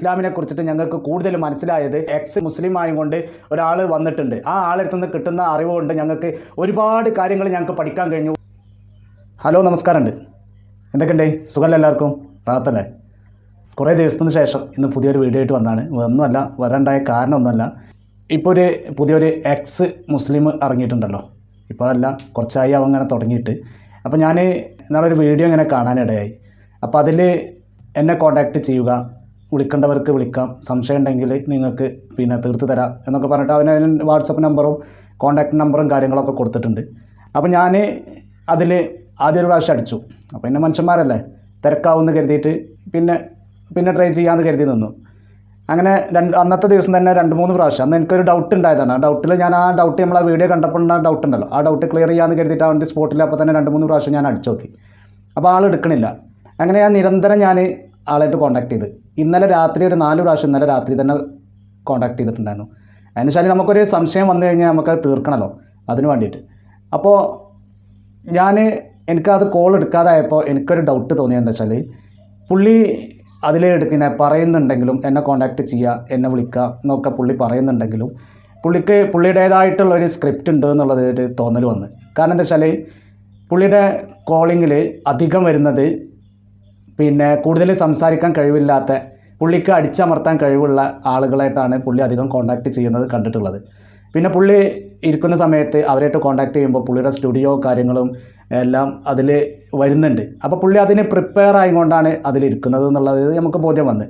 ഇസ്ലാമിനെ കുറിച്ചിട്ട് ഞങ്ങൾക്ക് കൂടുതൽ മനസ്സിലായത് എക്സ് മുസ്ലിം ആയതുകൊണ്ട് ഒരാൾ വന്നിട്ടുണ്ട്. ആ ആളെടുത്തു നിന്ന് കിട്ടുന്ന അറിവ് കൊണ്ട് ഞങ്ങൾക്ക് ഒരുപാട് കാര്യങ്ങൾ ഞങ്ങൾക്ക് പഠിക്കാൻ കഴിഞ്ഞു. ഹലോ നമസ്കാരമുണ്ട് എന്തൊക്കെയുണ്ട്? സുഖമല്ല എല്ലാവർക്കും? റാത്തല്ലേ കുറേ ദിവസത്തിന് ശേഷം ഇന്ന് പുതിയൊരു വീഡിയോ ആയിട്ട് വന്നാണ്. ഒന്നുമല്ല വരണ്ടായ കാരണമൊന്നുമല്ല. ഇപ്പോൾ ഒരു പുതിയൊരു എക്സ് മുസ്ലിം ഇറങ്ങിയിട്ടുണ്ടല്ലോ. ഇപ്പോൾ അല്ല കുറച്ചായി അവൻ അങ്ങനെ തുടങ്ങിയിട്ട്. അപ്പോൾ ഞാൻ ഇന്നാളെ ഒരു വീഡിയോ ഇങ്ങനെ കാണാനിടയായി. അപ്പോൾ അതിൽ എന്നെ കോൺടാക്റ്റ് ചെയ്യുക വിളിക്കേണ്ടവർക്ക് വിളിക്കാം. സംശയം ഉണ്ടെങ്കിൽ നിങ്ങൾക്ക് പിന്നെ തീർത്ത് തരാം എന്നൊക്കെ പറഞ്ഞിട്ട് അവന് വാട്സപ്പ് നമ്പറും കോൺടാക്റ്റ് നമ്പറും കാര്യങ്ങളൊക്കെ കൊടുത്തിട്ടുണ്ട്. അപ്പോൾ ഞാൻ അതിൽ ആദ്യം ഒരു പ്രാവശ്യം അടിച്ചു. അപ്പോൾ പിന്നെ മനുഷ്യന്മാരല്ലേ തിരക്കാവുമെന്ന് കരുതിയിട്ട് പിന്നെ പിന്നെ ട്രൈ ചെയ്യാമെന്ന് കരുതി നിന്നു. അങ്ങനെ രണ്ട് അന്നത്തെ ദിവസം തന്നെ രണ്ട് മൂന്ന് പ്രാവശ്യം. അന്ന് എനിക്കൊരു ഡൗട്ട് ഉണ്ടായതാണ്. ആ ഡൗട്ടിൽ ഞാൻ ആ ഡൗട്ട് നമ്മൾ വീഡിയോ കണ്ടപ്പോൾ ആ ഡൗട്ട് ഉണ്ടല്ലോ. ആ ഡൗട്ട് ക്ലിയർ ചെയ്യാമെന്ന് കരുതിയിട്ട് അവന്റെ സ്പോട്ടിൽ അപ്പോൾ തന്നെ രണ്ട് മൂന്ന് പ്രാവശ്യം ഞാൻ അടിച്ചു നോക്കി. അപ്പോൾ ആൾ എടുക്കണില്ല. അങ്ങനെ ഞാൻ നിരന്തരം ഞാൻ ആളായിട്ട് കോൺടാക്ട് ചെയ്ത്. ഇന്നലെ രാത്രി ഒരു നാല് പ്രാവശ്യം ഇന്നലെ രാത്രി തന്നെ കോൺടാക്ട് ചെയ്തിട്ടുണ്ടായിരുന്നു. എന്നുവെച്ചാൽ നമുക്കൊരു സംശയം വന്നു കഴിഞ്ഞാൽ നമുക്കത് തീർക്കണമല്ലോ അതിന് വേണ്ടിയിട്ട്. അപ്പോൾ ഞാൻ എനിക്കത് കോൾ എടുക്കാതായപ്പോൾ എനിക്കൊരു ഡൗട്ട് തോന്നിയത് എന്താ വെച്ചാൽ പുള്ളി അതിൽ എടുക്കുന്ന പറയുന്നുണ്ടെങ്കിലും എന്നെ കോൺടാക്റ്റ് ചെയ്യുക എന്നെ വിളിക്കുക എന്നൊക്കെ പുള്ളി പറയുന്നുണ്ടെങ്കിലും പുള്ളിക്ക് പുള്ളിയുടേതായിട്ടുള്ളൊരു സ്ക്രിപ്റ്റ് ഉണ്ട് എന്നുള്ളത് ഒരു തോന്നൽ വന്ന്. കാരണം എന്താ വെച്ചാൽ പുള്ളിയുടെ കോളിങ്ങിൽ അധികം വരുന്നത് പിന്നെ കൂടുതൽ സംസാരിക്കാൻ കഴിവില്ലാത്ത പുള്ളിക്ക് അടിച്ചമർത്താൻ കഴിവുള്ള ആളുകളായിട്ടാണ് പുള്ളി അധികം കോണ്ടാക്ട് ചെയ്യുന്നത് കണ്ടിട്ടുള്ളത്. പിന്നെ പുള്ളി ഇരിക്കുന്ന സമയത്ത് അവരായിട്ട് കോണ്ടാക്ട് ചെയ്യുമ്പോൾ പുള്ളിയുടെ സ്റ്റുഡിയോ കാര്യങ്ങളും എല്ലാം അതിൽ വരുന്നുണ്ട്. അപ്പോൾ പുള്ളി അതിന് പ്രിപ്പയർ ആയിക്കൊണ്ടാണ് അതിലിരിക്കുന്നത് എന്നുള്ളത് നമുക്ക് ബോധ്യം വന്നത്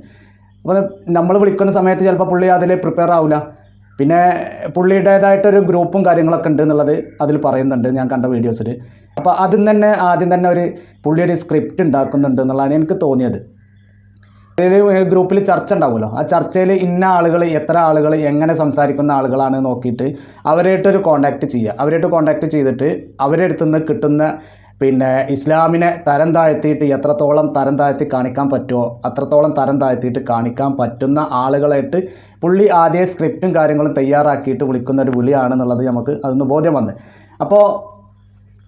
അപ്പോൾ നമ്മൾ വിളിക്കുന്ന സമയത്ത് ചിലപ്പോൾ പുള്ളി അതിൽ പ്രിപ്പയർ ആവില്ല. പിന്നെ പുള്ളിയുടേതായിട്ടൊരു ഗ്രൂപ്പും കാര്യങ്ങളൊക്കെ ഉണ്ട് എന്നുള്ളത് അതിൽ പറയുന്നുണ്ട് ഞാൻ കണ്ട വീഡിയോസിൽ അപ്പോൾ അതിൽ തന്നെ ആദ്യം തന്നെ ഒരു പുള്ളി ഒരു സ്ക്രിപ്റ്റ് ഉണ്ടാക്കുന്നുണ്ട് എന്നുള്ളതാണ് എനിക്ക് തോന്നിയത്. ഗ്രൂപ്പിൽ ചർച്ച ഉണ്ടാവുമല്ലോ. ആ ചർച്ചയിൽ ഇന്ന ആളുകൾ എത്ര ആളുകൾ എങ്ങനെ സംസാരിക്കുന്ന ആളുകളാണ് നോക്കിയിട്ട് അവരായിട്ടൊരു കോണ്ടാക്ട് ചെയ്യുക. അവരായിട്ട് കോണ്ടാക്ട് ചെയ്തിട്ട് അവരുടെ കിട്ടുന്ന പിന്നെ ഇസ്ലാമിനെ തരം താഴ്ത്തിയിട്ട് എത്രത്തോളം തരം താഴ്ത്തി കാണിക്കാൻ പറ്റുമോ അത്രത്തോളം തരം താഴ്ത്തിയിട്ട് കാണിക്കാൻ പറ്റുന്ന ആളുകളായിട്ട് പുള്ളി ആദ്യ സ്ക്രിപ്റ്റും കാര്യങ്ങളും തയ്യാറാക്കിയിട്ട് വിളിക്കുന്ന ഒരു വിളിയാണെന്നുള്ളത് നമുക്ക് അതൊന്ന് ബോധ്യം വന്ന്. അപ്പോൾ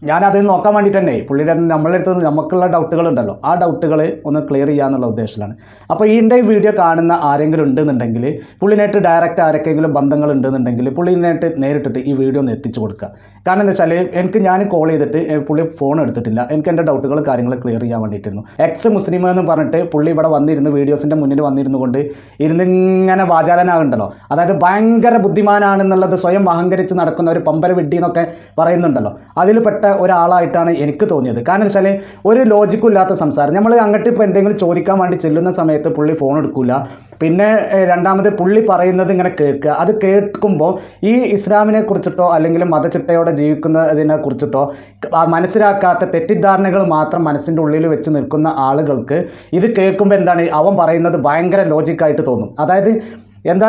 ഞാനത് നോക്കാൻ വേണ്ടിയിട്ട് തന്നെ പുള്ളിയുടെ നമ്മളുടെ അടുത്ത് നമുക്കുള്ള ഡൗട്ടുകളുണ്ടല്ലോ. ആ ഡൗട്ടുകൾ ഒന്ന് ക്ലിയർ ചെയ്യാന്നുള്ള ഉദ്ദേശത്തിലാണ്. അപ്പോൾ ഈ എന്റെ വീഡിയോ കാണുന്ന ആരെങ്കിലും ഉണ്ടെന്നുണ്ടെങ്കിൽ പുള്ളിനായിട്ട് ഡയറക്റ്റ് ആരൊക്കെങ്കിലും ബന്ധങ്ങൾ ഉണ്ടെന്നുണ്ടെങ്കിൽ പുള്ളിനായിട്ട് നേരിട്ടിട്ട് ഈ വീഡിയോ ഒന്ന് എത്തിച്ചു കൊടുക്കുക. കാരണം എന്താ വെച്ചാൽ എനിക്ക് ഞാൻ കോൾ ചെയ്തിട്ട് പുള്ളി ഫോൺ എടുത്തിട്ടില്ല. എനിക്ക് എന്റെ ഡൗട്ടുകൾ കാര്യങ്ങൾ ക്ലിയർ ചെയ്യാൻ വേണ്ടിയിട്ടിരുന്നു എക്സ് മുസ്ലിം എന്ന് പറഞ്ഞിട്ട് പുള്ളി ഇവിടെ വന്നിരുന്ന് വീഡിയോസിന്റെ മുന്നിൽ വന്നിരുന്നു കൊണ്ട് ഇരുന്നിങ്ങനെ വാചാലനാകുണ്ടല്ലോ. അതായത് ഭയങ്കര ബുദ്ധിമാനാണെന്നുള്ളത് സ്വയം അഹങ്കരിച്ച് നടക്കുന്ന ഒരു പമ്പര വിഡ്ഡി എന്നൊക്കെ പറയുന്നുണ്ടല്ലോ. അതിൽപ്പെട്ട ഒരാളായിട്ടാണ് എനിക്ക് തോന്നിയത്. കാരണം വെച്ചാൽ ഒരു ലോജിക്കും ഇല്ലാത്ത സംസാരം. നമ്മൾ അങ്ങോട്ട് ഇപ്പോൾ എന്തെങ്കിലും ചോദിക്കാൻ വേണ്ടി ചെല്ലുന്ന സമയത്ത് പുള്ളി ഫോൺ എടുക്കില്ല പിന്നെ രണ്ടാമത് പുള്ളി പറയുന്നത് ഇങ്ങനെ കേൾക്കുക. അത് കേൾക്കുമ്പോൾ ഈ ഇസ്ലാമിനെ കുറിച്ചിട്ടോ അല്ലെങ്കിൽ മതചിട്ടയോടെ ജീവിക്കുന്നതിനെ കുറിച്ചിട്ടോ മനസ്സിലാക്കാത്ത തെറ്റിദ്ധാരണകൾ മാത്രം മനസ്സിന്റെ ഉള്ളിൽ വെച്ച് നിൽക്കുന്ന ആളുകൾക്ക് ഇത് കേൾക്കുമ്പോൾ എന്താണ്? അവൻ പറയുന്നത് ഭയങ്കര ലോജിക്കായിട്ട് തോന്നും. അതായത് എന്താ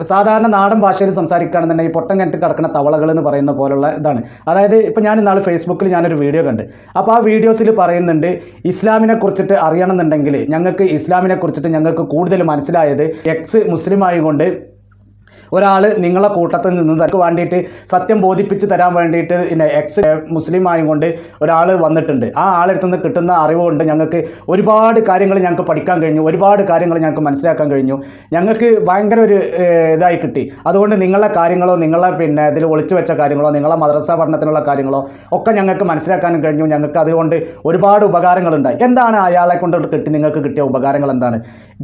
സാധാരണ നാടൻ ഭാഷയിൽ സംസാരിക്കുകയാണെന്നുണ്ടെങ്കിൽ പൊട്ടം കിണറ്റ് കിടക്കുന്ന തവളകൾ എന്ന് പറയുന്ന പോലുള്ള ഇതാണ്. അതായത് ഇപ്പോൾ ഞാൻ ഇന്നാൾ ഫേസ്ബുക്കിൽ ഞാനൊരു വീഡിയോ കണ്ട്. അപ്പോൾ ആ വീഡിയോസിൽ പറയുന്നുണ്ട് ഇസ്ലാമിനെ കുറിച്ചിട്ട് അറിയണമെന്നുണ്ടെങ്കിൽ ഞങ്ങൾക്ക് ഇസ്ലാമിനെ കുറിച്ചിട്ട് ഞങ്ങൾക്ക് കൂടുതൽ മനസ്സിലായത് എക്സ് മുസ്ലിം ആയതുകൊണ്ട് ഒരാൾ നിങ്ങളെ കൂട്ടത്തിൽ നിന്ന് തനിക്ക് വേണ്ടിയിട്ട് സത്യം ബോധിപ്പിച്ച് തരാൻ വേണ്ടിയിട്ട് പിന്നെ എക്സ് മുസ്ലിം ആയതുകൊണ്ട് ഒരാൾ വന്നിട്ടുണ്ട്. ആ ആളെടുത്ത് നിന്ന് കിട്ടുന്ന അറിവ് കൊണ്ട് ഞങ്ങൾക്ക് ഒരുപാട് കാര്യങ്ങൾ ഞങ്ങൾക്ക് പഠിക്കാൻ കഴിഞ്ഞു. ഒരുപാട് കാര്യങ്ങൾ ഞങ്ങൾക്ക് മനസ്സിലാക്കാൻ കഴിഞ്ഞു. ഞങ്ങൾക്ക് ഭയങ്കര ഒരു ഇതായി കിട്ടി. അതുകൊണ്ട് നിങ്ങളെ കാര്യങ്ങളോ നിങ്ങളെ പിന്നെ ഇതിൽ ഒളിച്ചു വെച്ച കാര്യങ്ങളോ നിങ്ങളെ മദ്രസ പഠനത്തിനുള്ള കാര്യങ്ങളോ ഒക്കെ ഞങ്ങൾക്ക് മനസ്സിലാക്കാനും കഴിഞ്ഞു. ഞങ്ങൾക്ക് അതുകൊണ്ട് ഒരുപാട് ഉപകാരങ്ങളുണ്ടായി. എന്താണ് അയാളെ കൊണ്ട് കിട്ടി നിങ്ങൾക്ക് കിട്ടിയ ഉപകാരങ്ങൾ എന്താണ്?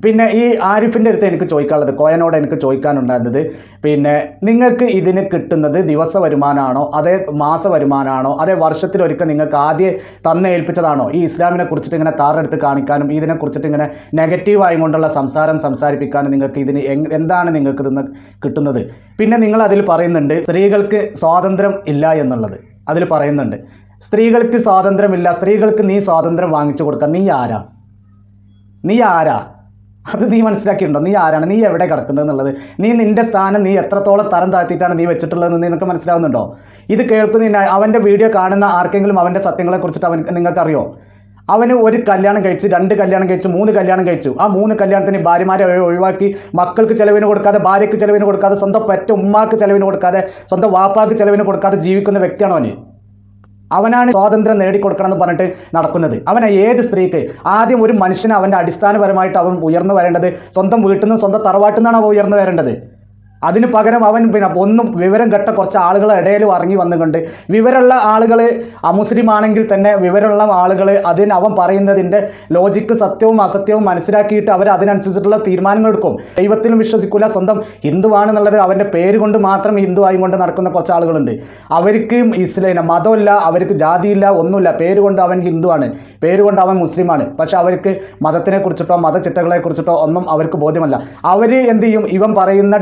പിന്നെ ഈ ആരിഫിന്റെ അടുത്ത് എനിക്ക് ചോദിക്കാനുള്ളത് കോയനോട് എനിക്ക് ചോദിക്കാനുണ്ടായിരുന്നത് പിന്നെ നിങ്ങൾക്ക് ഇതിന് കിട്ടുന്നത് ദിവസ വരുമാനമാണോ അതേ മാസ വരുമാനമാണോ അതേ വർഷത്തിലൊരിക്കൽ നിങ്ങൾക്ക് ആദ്യം തന്നേൽപ്പിച്ചതാണോ ഈ ഇസ്ലാമിനെ കുറിച്ചിട്ട് ഇങ്ങനെ താറെടുത്ത് കാണിക്കാനും ഇതിനെ കുറിച്ചിട്ട് ഇങ്ങനെ നെഗറ്റീവായി കൊണ്ടുള്ള സംസാരം സംസാരിപ്പിക്കാനും നിങ്ങൾക്ക് ഇതിന് എന്താണ് നിങ്ങൾക്ക് ഇതിന്ന് കിട്ടുന്നത്? പിന്നെ നിങ്ങൾ അതിൽ പറയുന്നുണ്ട് സ്ത്രീകൾക്ക് സ്വാതന്ത്ര്യം ഇല്ല എന്നുള്ളത്. അതിൽ പറയുന്നുണ്ട് സ്ത്രീകൾക്ക് സ്വാതന്ത്ര്യമില്ല സ്ത്രീകൾക്ക് നീ സ്വാതന്ത്ര്യം വാങ്ങിച്ചു കൊടുക്കാം നീ ആരാ? നീ ആരാ? അത് നീ മനസ്സിലാക്കിയിട്ടുണ്ടോ? നീ ആരാണ്? നീ എവിടെ കിടക്കുന്നത് എന്നുള്ളത്? നീ നിന്റെ സ്ഥാനം നീ എത്രത്തോളം തരം താഴ്ത്തിയിട്ടാണ് നീ വെച്ചിട്ടുള്ളതെന്ന് നിനക്ക് മനസ്സിലാവുന്നുണ്ടോ? ഇത് കേൾക്കുന്ന അവന്റെ വീഡിയോ കാണുന്ന ആർക്കെങ്കിലും അവന്റെ സത്യങ്ങളെ കുറിച്ചിട്ട് അവൻ നിങ്ങൾക്കറിയോ? അവന് ഒരു കല്യാണം കഴിച്ച് രണ്ട് കല്യാണം കഴിച്ച് മൂന്ന് കല്യാണം കഴിച്ചു. ആ മൂന്ന് കല്യാണത്തിന് ഭാര്യമാരെ ഒഴിവാക്കി. മക്കൾക്ക് ചിലവിന് കൊടുക്കാതെ ഭാര്യയ്ക്ക് ചിലവിന് കൊടുക്കാതെ സ്വന്തം പെറ്റ ഉമ്മാക്ക് ചിലവിന് കൊടുക്കാതെ സ്വന്തം വാപ്പാക്ക് ചിലവിന് കൊടുക്കാതെ ജീവിക്കുന്ന വ്യക്തിയാണോ അവന്? അവനാണ് സ്വാതന്ത്ര്യം നേടിക്കൊടുക്കണം എന്ന് പറഞ്ഞിട്ട് നടക്കുന്നത്. അവൻ ഏത് സ്ത്രീക്ക്? ആദ്യം ഒരു മനുഷ്യനെ അവന്റെ അടിസ്ഥാനപരമായിട്ട് അവൻ ഉയർന്നു വരേണ്ടത് സ്വന്തം വീട്ടിൽ നിന്നും സ്വന്തം തറവാട്ടിൽ നിന്നാണ് അവൻ ഉയർന്നു വരേണ്ടത്? അതിന് പകരം അവൻ പിന്നെ ഒന്നും വിവരം കെട്ട കുറച്ച് ആളുകൾ ഇടയിൽ ഇറങ്ങി വന്നുകൊണ്ട് വിവരമുള്ള ആളുകൾ അമുസ്ലിം ആണെങ്കിൽ തന്നെ വിവരമുള്ള ആളുകൾ അതിന് അവൻ പറയുന്നതിന്റെ ലോജിക്ക് സത്യവും അസത്യവും മനസ്സിലാക്കിയിട്ട് അവർ അതിനനുസരിച്ചിട്ടുള്ള തീരുമാനങ്ങൾ എടുക്കും. ദൈവത്തിലും വിശ്വസിക്കില്ല സ്വന്തം ഹിന്ദുവാണെന്നുള്ളത് അവന്റെ പേര് കൊണ്ട് മാത്രം ഹിന്ദു ആയി കൊണ്ട് നടക്കുന്ന കുറച്ച് ആളുകളുണ്ട്. അവർക്ക് ഇസ്ലാം മതമില്ല അവർക്ക് ജാതിയില്ല ഒന്നുമില്ല. പേര് കൊണ്ട് അവൻ ഹിന്ദുവാണ്. പേര് കൊണ്ട് അവൻ മുസ്ലിമാണ്. പക്ഷെ അവർക്ക് മതത്തിനെ കുറിച്ചിട്ടോ മതചിട്ടകളെ കുറിച്ചിട്ടോ ഒന്നും അവർക്ക് ബോധ്യമല്ല. അവർ എന്ത് ചെയ്യും? ഇവൻ പറയുന്ന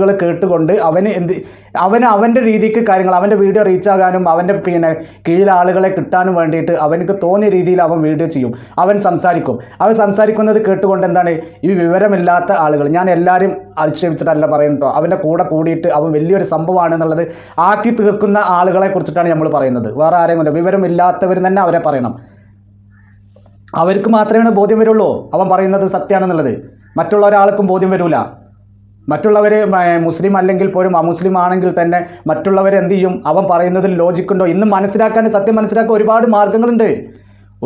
ഡയലോഗുകൾ കേട്ടുകൊണ്ട് അവന് എന്ത് അവന് അവന്റെ രീതിക്ക് കാര്യങ്ങൾ അവന്റെ വീഡിയോ റീച്ച് ആകാനും അവന്റെ പിന്നെ കീഴിലെ ആളുകളെ കിട്ടാനും വേണ്ടിയിട്ട് അവനക്ക് തോന്നിയ രീതിയിൽ അവൻ വീഡിയോ ചെയ്യും. അവൻ സംസാരിക്കും. അവൻ സംസാരിക്കുന്നത് കേട്ടുകൊണ്ട് എന്താണ്? ഈ വിവരമില്ലാത്ത ആളുകൾ. ഞാൻ എല്ലാവരും അധിക്ഷേപിച്ചിട്ടല്ല പറയുന്നുട്ടോ അവന്റെ കൂടെ കൂടിയിട്ട് അവൻ വലിയൊരു സംഭവമാണ് എന്നുള്ളത് ആക്കി തീർക്കുന്ന ആളുകളെ കുറിച്ചിട്ടാണ് നമ്മൾ പറയുന്നത്. വേറെ ആരെങ്കിലും വിവരമില്ലാത്തവർ തന്നെ അവരെ പറയണം. അവർക്ക് മാത്രമേ ബോധ്യം വരുള്ളൂ. അവൻ പറയുന്നത് സത്യമാണെന്നുള്ളത്. മറ്റുള്ള ഒരാൾക്കും ബോധ്യം വരില്ല മറ്റുള്ളവർ മുസ്ലിം അല്ലെങ്കിൽ പോലും അമുസ്ലിം ആണെങ്കിൽ തന്നെ മറ്റുള്ളവർ എന്ത് ചെയ്യും? അവൻ പറയുന്നതിൽ ലോജിക്കുണ്ടോ ഇന്ന് മനസ്സിലാക്കാൻ സത്യം മനസ്സിലാക്കാൻ ഒരുപാട് മാർഗങ്ങളുണ്ട്.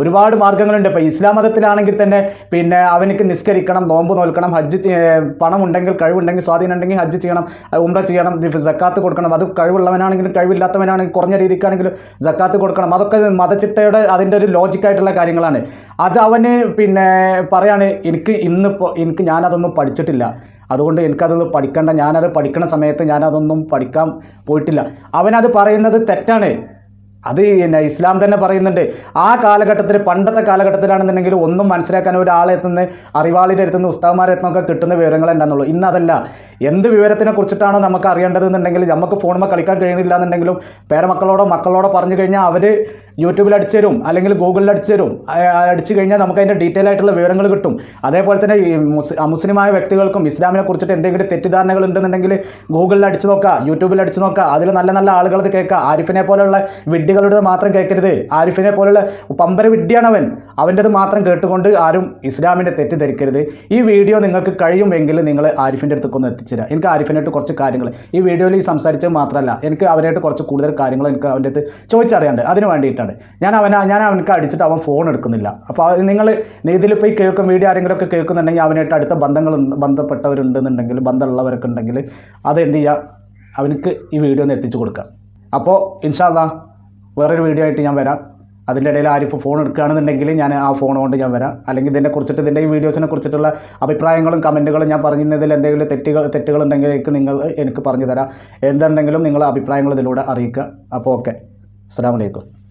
ഒരുപാട് മാർഗങ്ങളുണ്ട് ഇപ്പോൾ ഇസ്ലാം മതത്തിലാണെങ്കിൽ തന്നെ പിന്നെ അവനക്ക് നിസ്കരിക്കണം നോമ്പ് നോൽക്കണം ഹജ്ജ് പണം ഉണ്ടെങ്കിൽ കഴിവുണ്ടെങ്കിൽ സ്വാധീനം ഉണ്ടെങ്കിൽ ഹജ്ജ് ചെയ്യണം ഉംറ ചെയ്യണം സക്കാത്ത് കൊടുക്കണം. അത് കഴിവുള്ളവനാണെങ്കിലും കഴിവില്ലാത്തവനാണെങ്കിലും കുറഞ്ഞ രീതിക്കാണെങ്കിലും സക്കാത്ത് കൊടുക്കണം. അതൊക്കെ മതചിട്ടയുടെ അതിന്റെ ഒരു ലോജിക്കായിട്ടുള്ള കാര്യങ്ങളാണ്. അത് അവന് പിന്നെ പറയാണ് എനിക്ക് ഇന്നിപ്പോൾ എനിക്ക് ഞാനതൊന്നും പഠിച്ചിട്ടില്ല. അതുകൊണ്ട് എനിക്കതൊന്നും പഠിക്കേണ്ട. ഞാനത് പഠിക്കുന്ന സമയത്ത് ഞാനതൊന്നും പഠിക്കാൻ പോയിട്ടില്ല. അവനത് പറയുന്നത് തെറ്റാണ്. അത് പിന്നെ ഇസ്ലാം തന്നെ പറയുന്നുണ്ട്. ആ കാലഘട്ടത്തിൽ പണ്ടത്തെ കാലഘട്ടത്തിലാണെന്നുണ്ടെങ്കിൽ ഒന്നും മനസ്സിലാക്കാൻ ഒരാളെത്തുന്ന അറിവാളിന്റെ അടുത്തുനിന്ന് ഉസ്താവന്മാരെ എത്തുന്നൊക്കെ കിട്ടുന്ന വിവരങ്ങൾ ഉണ്ടാകുന്നുള്ളൂ ഇന്ന് അതല്ല. എന്ത് വിവരത്തിനെ കുറിച്ചിട്ടാണ് നമുക്ക് അറിയേണ്ടതെന്നുണ്ടെങ്കിൽ നമുക്ക് ഫോണുമ്പോൾ കളിക്കാൻ കഴിയുന്നില്ല എന്നുണ്ടെങ്കിലും പേരമക്കളോടോ മക്കളോടോ പറഞ്ഞു കഴിഞ്ഞാൽ അവർ യൂട്യൂബിൽ അടിച്ചു തരും അല്ലെങ്കിൽ ഗൂഗിളിൽ അടിച്ചു തരും. അടിച്ചു കഴിഞ്ഞാൽ നമുക്ക് അതിന്റെ ഡീറ്റെയിൽ ആയിട്ടുള്ള വിവരങ്ങൾ കിട്ടും. അതേപോലെ തന്നെ ഈ മുസ് അമുസ്ലിമായ വ്യക്തികൾക്കും ഇസ്ലാമിനെ കുറിച്ചിട്ട് എന്തെങ്കിലും തെറ്റിദ്ധാരണകൾ ഉണ്ടെന്നുണ്ടെങ്കിൽ ഗൂഗിളിൽ അടിച്ചു നോക്കുക യൂട്യൂബിൽ അടിച്ചു നോക്കുക അതിൽ നല്ല നല്ല ആളുകളത് കേൾക്കുക. ആരിഫിനെ പോലെയുള്ള വിഡ്ഢികളുടെ മാത്രം കേൾക്കരുത്. ആരിഫിനെ പോലുള്ള പമ്പര വിഡ്ഢിയാണ് അവൻ അവന്റെത് മാത്രം കേട്ടുകൊണ്ട് ആരും ഇസ്ലാമിന്റെ തെറ്റിദ്ധരിക്കരുത്. ഈ വീഡിയോ നിങ്ങൾക്ക് കഴിയുമെങ്കിൽ നിങ്ങൾ ആരിഫിന്റെ അടുത്തേക്ക് ഒന്ന് എത്തിച്ചുതരാം എനിക്ക് ആരിഫിനായിട്ട് കുറച്ച് കാര്യങ്ങൾ ഈ വീഡിയോയിൽ ഈ സംസാരിച്ചത് മാത്രമല്ല എനിക്ക് അവനായിട്ട് കുറച്ച് കൂടുതൽ കാര്യങ്ങൾ എനിക്ക് അവന്റെ അടുത്ത് ചോദിച്ചറിയാണ്ട് അതിന് വേണ്ടിയിട്ടാണ്. ഞാൻ അവനെ ഞാൻ അവനക്ക് അടിച്ചിട്ട് അവൻ ഫോൺ എടുക്കുന്നില്ല. അപ്പോൾ നിങ്ങൾ ഇതിലിപ്പോൾ ഈ കേൾക്കും വീഡിയോ ആരെങ്കിലുമൊക്കെ കേൾക്കുന്നുണ്ടെങ്കിൽ അവനായിട്ട് അടുത്ത ബന്ധങ്ങൾ ബന്ധപ്പെട്ടവരുണ്ടെന്നുണ്ടെങ്കിൽ ബന്ധമുള്ളവരൊക്കെ ഉണ്ടെങ്കിൽ അത് എന്ത് ചെയ്യുക അവനക്ക് ഈ വീഡിയോ ഒന്ന് എത്തിച്ചു കൊടുക്കാം അപ്പോൾ ഇൻഷാല്ല വേറൊരു വീഡിയോ ആയിട്ട് ഞാൻ വരാം. അതിന്റെ ഇടയിൽ ആരിപ്പോൾ ഫോൺ എടുക്കുകയാണെന്നുണ്ടെങ്കിൽ ഞാൻ ആ ഫോൺ കൊണ്ട് ഞാൻ വരാം. അല്ലെങ്കിൽ ഇതിനെ കുറിച്ചിട്ട് ഇതിന്റെ ഈ വീഡിയോസിനെ കുറിച്ചിട്ടുള്ള അഭിപ്രായങ്ങളും കമന്റുകളും ഞാൻ പറഞ്ഞതിൽ എന്തെങ്കിലും തെറ്റുകൾ തെറ്റുകളുണ്ടെങ്കിൽ നിങ്ങൾ എനിക്ക് പറഞ്ഞു തരാം. എന്തുണ്ടെങ്കിലും നിങ്ങളെ അഭിപ്രായങ്ങൾ ഇതിലൂടെ അറിയിക്കുക. അപ്പോൾ ഓക്കെ അസ്സാം വലൈക്കും